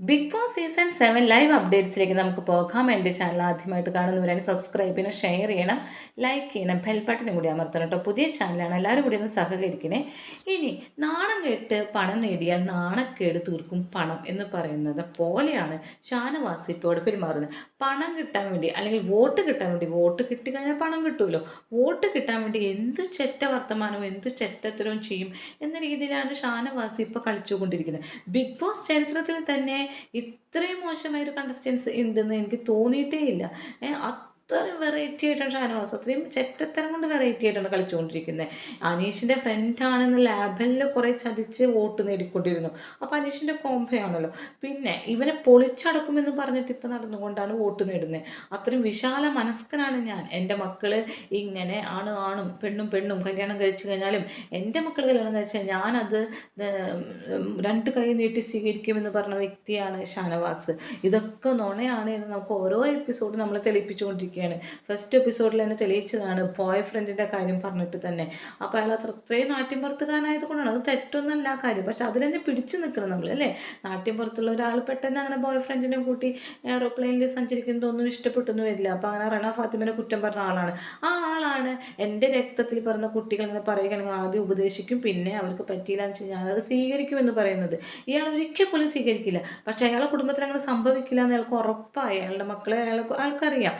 Bigg Boss season seven live അപ്ഡേറ്റ്സിലേക്ക് നമുക്ക് പോകാം. എന്റെ ചാനൽ ആദ്യമായിട്ട് കാണുന്നവരാണ് സബ്സ്ക്രൈബ് ചെയ്യണം ഷെയർ ചെയ്യണം ലൈക്ക് ചെയ്യണം ബെൽ ബട്ടനും കൂടി അമർത്തണം കേട്ടോ. പുതിയ ചാനലാണ് എല്ലാവരും കൂടി ഒന്ന് സഹകരിക്കണേ. ഇനി നാണം കേട്ട് പണം നേടിയാൽ നാണക്കേട് തീർക്കും പണം എന്ന് പറയുന്നത് പോലെയാണ് ഷാനവാസ് ഇപ്പോൾ പെരുമാറുന്നത്. പണം കിട്ടാൻ വേണ്ടി അല്ലെങ്കിൽ വോട്ട് കിട്ടാൻ വേണ്ടി വോട്ട് കിട്ടിക്കഴിഞ്ഞാൽ പണം കിട്ടുമല്ലോ വോട്ട് കിട്ടാൻ വേണ്ടി എന്ത് ചെറ്റ വർത്തമാനവും എന്ത് ചെറ്റത്തരവും ചെയ്യും എന്ന രീതിയിലാണ് ഷാനവാസി ഇപ്പോൾ കളിച്ചുകൊണ്ടിരിക്കുന്നത്. ബിഗ് ബോസ് ചരിത്രത്തിൽ തന്നെ ഇത്രയും മോശമായൊരു കണ്ടസ്റ്റൻസ് ഉണ്ടെന്ന് എനിക്ക് തോന്നിയിട്ടേ ഇല്ല അത്രയും വെറൈറ്റി ആയിട്ടാണ് ഷാനവാസ് അത്രയും ചെറ്റത്തരം കൊണ്ട് വെറൈറ്റി ആയിട്ടാണ് കളിച്ചുകൊണ്ടിരിക്കുന്നത്. അനീഷിന്റെ ഫ്രണ്ടാണെന്ന് ലാബലിൽ കുറേ ചതിച്ച് വോട്ട് നേടിക്കൊണ്ടിരുന്നു. അപ്പോൾ അനീഷിന്റെ കോംബയാണല്ലോ പിന്നെ ഇവനെ പൊളിച്ചടക്കുമെന്ന് പറഞ്ഞിട്ട് ഇപ്പം നടന്നുകൊണ്ടാണ് വോട്ട് നേടുന്നത്. അത്രയും വിശാല മനസ്കനാണ് ഞാൻ. എന്റെ മക്കൾ ഇങ്ങനെ ആണ് ആണും പെണ്ണും പെണ്ണും കല്യാണം കഴിച്ചു കഴിഞ്ഞാലും എന്റെ മക്കൾ കല്യാണം കഴിച്ചാൽ ഞാനത് രണ്ട് കൈ നീട്ടി സ്വീകരിക്കുമെന്ന് പറഞ്ഞ വ്യക്തിയാണ് ഷാനവാസ്. ഇതൊക്കെ നുണയാണ് എന്ന് നമുക്ക് ഓരോ എപ്പിസോഡ് നമ്മൾ തെളിയിപ്പിച്ചുകൊണ്ടിരിക്കുകയാണ് ഫസ്റ്റ് എപ്പിസോഡിൽ തന്നെ തെളിയിച്ചതാണ് ബോയ് ഫ്രണ്ടിന്റെ കാര്യം പറഞ്ഞിട്ട് തന്നെ. അപ്പോൾ അയാൾ അത്ര അത്രയും നാട്യം പുറത്തുകാരനായത് കൊണ്ടാണ്. അത് തെറ്റൊന്നല്ല കാര്യം. പക്ഷെ അതിൽ തന്നെ പിടിച്ചു നിൽക്കണം നമ്മൾ അല്ലേ? നാട്യം പുറത്തുള്ള ഒരാൾ പെട്ടെന്ന് അങ്ങനെ ബോയ് ഫ്രണ്ടിനെ കൂട്ടി എയറോപ്ലെയിനിൽ സഞ്ചരിക്കുന്നതൊന്നും ഇഷ്ടപ്പെട്ടൊന്നും വരില്ല. അപ്പോൾ അങ്ങനെ റണ ഫാത്തിമനെ കുറ്റം പറഞ്ഞ ആളാണ്. ആ ആളാണ് എന്റെ രക്തത്തിൽ പറഞ്ഞ കുട്ടികൾ ഇങ്ങനെ പറയുകയാണെങ്കിൽ ആദ്യം ഉപദേശിക്കും. പിന്നെ അവർക്ക് പറ്റിയില്ല എന്ന് വെച്ചാൽ ഞാനത് സ്വീകരിക്കുമെന്ന് പറയുന്നത് ഇയാൾ ഒരിക്കൽ പോലും സ്വീകരിക്കില്ല. പക്ഷേ അയാളുടെ കുടുംബത്തിൽ അങ്ങനെ സംഭവിക്കില്ല എന്ന് അയാൾക്ക് ഉറപ്പായി. അയാളുടെ മക്കളെ അയാൾക്ക് അയാൾക്കറിയാം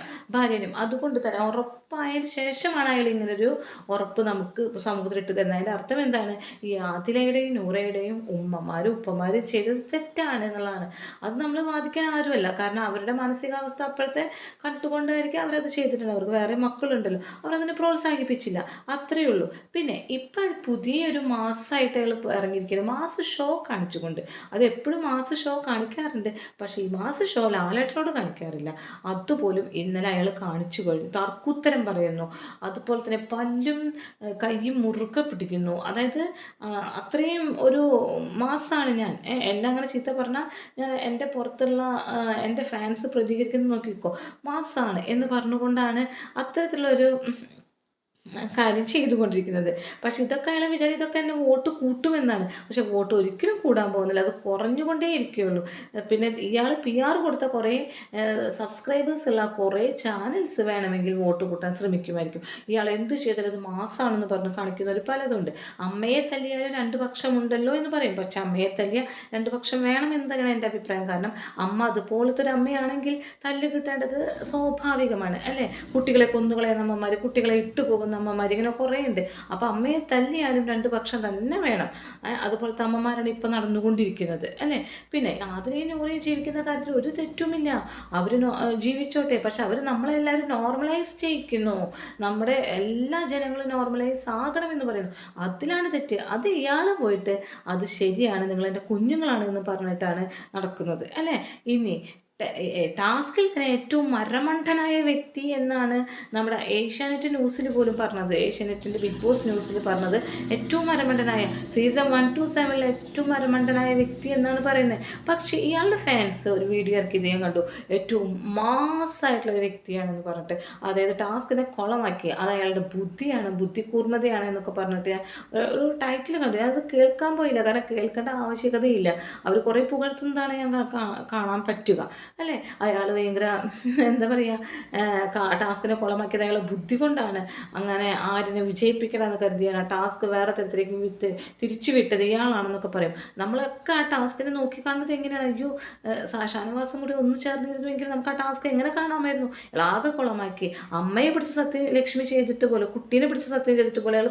ഭാര്യനും അതുകൊണ്ട് തന്നെ ഉറപ്പായതിന് ശേഷമാണ് അയാൾ ഇങ്ങനൊരു ഉറപ്പ് നമുക്ക് സമൂഹത്തിൽ ഇട്ട് തരുന്നത് അതിന്റെ അർത്ഥം എന്താണ്? ഈ ആതിലയുടെയും നൂറയുടെയും ഉമ്മമാരും ഉപ്പമാരും ചെയ്തത് തെറ്റാണ് എന്നുള്ളതാണ്. അത് നമ്മൾ വാദിക്കാൻ ആരുമല്ല. കാരണം അവരുടെ മാനസികാവസ്ഥ അപ്പോഴത്തെ കണ്ടുകൊണ്ടായിരിക്കും അവരത് ചെയ്തിട്ടുണ്ട് അവർക്ക് വേറെ മക്കളുണ്ടല്ലോ. അവരതിനെ പ്രോത്സാഹിപ്പിച്ചില്ല. അത്രയേ ഉള്ളൂ പിന്നെ ഇപ്പോൾ പുതിയൊരു മാസമായിട്ട് അയാൾ ഇറങ്ങിയിരിക്കുന്നത് മാസ് ഷോ കാണിച്ചുകൊണ്ട്. അത് എപ്പോഴും മാസ് ഷോ കാണിക്കാറുണ്ട്. പക്ഷേ ഈ മാസ് ഷോ ലാലേട്ടനോട് കാണിക്കാറില്ല. അതുപോലും ഇന്നലെ അയാൾ കാണിച്ചു കഴിഞ്ഞു. തർക്കുത്തരം പറയുന്നു. അതുപോലെ തന്നെ പല്ലും കൈയും മുറുക്കെ പിടിക്കുന്നു. അതായത് അത്രയും ഒരു മാസമാണ് ഞാൻ. എന്നെ അങ്ങനെ ചീത്ത പറഞ്ഞാൽ ഞാൻ എന്റെ പുറത്തുള്ള എന്റെ ഫാൻസ് പ്രതികരിക്കുന്നത് നോക്കിക്കോ. മാസമാണ് എന്ന് പറഞ്ഞുകൊണ്ടാണ് അത്തരത്തിലുള്ളൊരു കാര്യം ചെയ്തുകൊണ്ടിരിക്കുന്നത്. പക്ഷെ ഇതൊക്കെ അയാളെ വിചാരം ഇതൊക്കെ എന്നെ വോട്ട് കൂട്ടുമെന്നാണ്. പക്ഷെ വോട്ട് ഒരിക്കലും കൂടാൻ പോകുന്നില്ല. അത് കുറഞ്ഞുകൊണ്ടേ ഇരിക്കുകയുള്ളൂ. പിന്നെ ഇയാൾ പി ആർ കൊടുത്ത കുറേ സബ്സ്ക്രൈബേഴ്സ് ഉള്ള കുറേ ചാനൽസ് വേണമെങ്കിൽ വോട്ട് കൂട്ടാൻ ശ്രമിക്കുമായിരിക്കും. ഇയാൾ എന്ത് ചെയ്താലും അത് മാസമാണെന്ന് പറഞ്ഞ് കാണിക്കുന്നവർ പലതുണ്ട്. അമ്മയെ തല്ലിയാലും രണ്ട് പക്ഷമുണ്ടല്ലോ എന്ന് പറയും. പക്ഷെ അമ്മയെ തല്ലിയ രണ്ട് പക്ഷം വേണം എന്ന് തന്നെയാണ് എന്റെ അഭിപ്രായം. കാരണം അമ്മ അതുപോലത്തെ ഒരു അമ്മയാണെങ്കിൽ തല്ല് കിട്ടേണ്ടത് സ്വാഭാവികമാണ് അല്ലേ? കുട്ടികളെ കൊന്നുകളയുന്ന അമ്മമാർ കുട്ടികളെ ഇട്ടു അമ്മമാർ ഇങ്ങനെ കുറേ ഉണ്ട് അപ്പോൾ അമ്മയെ തല്ലിയാലും രണ്ട് പക്ഷം തന്നെ വേണം. അതുപോലത്തെ അമ്മമാരാണ് ഇപ്പം നടന്നുകൊണ്ടിരിക്കുന്നത് അല്ലേ? പിന്നെ ആതിരയും നൂറയും ജീവിക്കുന്ന കാര്യത്തിൽ ഒരു തെറ്റുമില്ല. അവർ ജീവിച്ചോട്ടെ. പക്ഷെ അവർ നമ്മളെല്ലാവരും നോർമലൈസ് ചെയ്യിക്കുന്നു. നമ്മുടെ എല്ലാ ജനങ്ങളും നോർമലൈസ് ആകണമെന്ന് പറയുന്നു. അതിലാണ് തെറ്റ്. അത് ഇയാൾ പോയിട്ട് അത് ശരിയാണ് നിങ്ങൾ എന്റെ കുഞ്ഞുങ്ങളാണ് എന്ന് പറഞ്ഞിട്ടാണ് നടക്കുന്നത് അല്ലേ? ഇനി ടാസ്കിൽ തന്നെ ഏറ്റവും മരമണ്ഠനായ വ്യക്തി എന്നാണ് നമ്മുടെ ഏഷ്യാനെറ്റ് ന്യൂസിൽ പോലും പറഞ്ഞത്. ഏഷ്യാനെറ്റിന്റെ ബിഗ് ബോസ് ന്യൂസിൽ പറഞ്ഞത് ഏറ്റവും മരമണ്ഠനായ സീസൺ വൺ ടു സെവനിൽ ഏറ്റവും മരമണ്ഠനായ വ്യക്തി എന്നാണ് പറയുന്നത്. പക്ഷേ ഇയാളുടെ ഫാൻസ് ഒരു വീഡിയോ ഇറക്കി ഇദ്ദേഹം കണ്ടു. ഏറ്റവും മാസ്സായിട്ടുള്ള ഒരു വ്യക്തിയാണെന്ന് പറഞ്ഞിട്ട്. അതായത് ടാസ്കിനെ കുളമാക്കി. അത് അയാളുടെ ബുദ്ധിയാണ് ബുദ്ധി കൂർമ്മതയാണ് എന്നൊക്കെ പറഞ്ഞിട്ട് ഞാൻ ഒരു- ടൈറ്റിൽ കണ്ടു. ഞാൻ അത് കേൾക്കാൻ പോയില്ല. കാരണം കേൾക്കേണ്ട ആവശ്യകതയില്ല. അവർ കുറേ പുകഴ്ത്തുന്നതാണ് ഞാൻ കാണാൻ പറ്റുക. അല്ലേ? അയാൾ ഭയങ്കര എന്താ പറയുക ടാസ്കിനെ കുളമാക്കിയത് അയാളെ ബുദ്ധി കൊണ്ടാണ് അങ്ങനെ ആരിനെ വിജയിപ്പിക്കണമെന്ന് കരുതിയാണ്. ടാസ്ക് വേറെ തരത്തിലേക്ക് വിത്ത് തിരിച്ചു വിട്ടത് ഇയാളാണെന്നൊക്കെ പറയും. നമ്മളൊക്കെ ആ ടാസ്കിനെ നോക്കി കാണുന്നത് എങ്ങനെയാണ്? അയ്യോ ഷാനവാസും കൂടി ഒന്ന് ചേർന്നിരുന്നുവെങ്കിൽ നമുക്ക് ആ ടാസ്ക് എങ്ങനെ കാണാമായിരുന്നു? ആകെ കുളമാക്കി. അമ്മയെ പിടിച്ച് സത്യം ലക്ഷ്മി ചെയ്തിട്ട് പോലെ കുട്ടീനെ പിടിച്ച് സത്യം ചെയ്തിട്ട് പോലെ അയാൾ